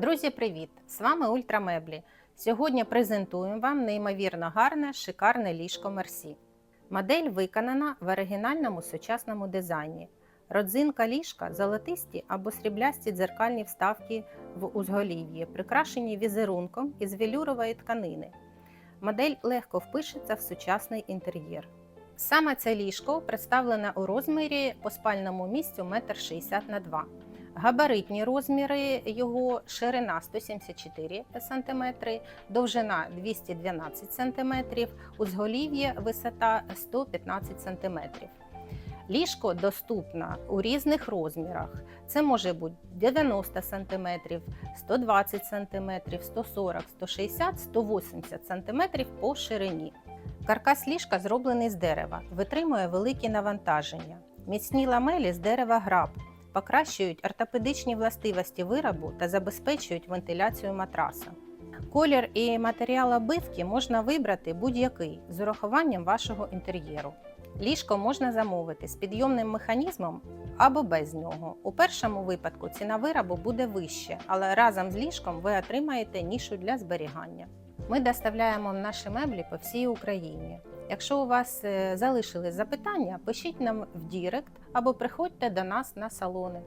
Друзі, привіт! З вами Ультрамеблі. Сьогодні презентуємо вам неймовірно гарне, шикарне ліжко Мерсі. Модель виконана в оригінальному сучасному дизайні. Родзинка ліжка золотисті або сріблясті дзеркальні вставки в узголів'ї, прикрашені візерунком із велюрової тканини. Модель легко впишеться в сучасний інтер'єр. Саме це ліжко представлене у розмірі по спальному місцю 1,60 на 2 Габаритні розміри його ширина 174 см, довжина 212 см, узголів'я висота 115 см. Ліжко доступно у різних розмірах. Це може бути 90 см, 120 см, 140, 160, 180 см по ширині. Каркас ліжка зроблений з дерева, витримує великі навантаження. Міцні ламелі з дерева граб покращують ортопедичні властивості виробу та забезпечують вентиляцію матраса. Колір і матеріал обивки можна вибрати будь-який з урахуванням вашого інтер'єру. Ліжко можна замовити з підйомним механізмом або без нього. У першому випадку ціна виробу буде вище, але разом з ліжком ви отримаєте нішу для зберігання. Ми доставляємо наші меблі по всій Україні. Якщо у вас е, залишились запитання, пишіть нам в Дірект або приходьте до нас на салони.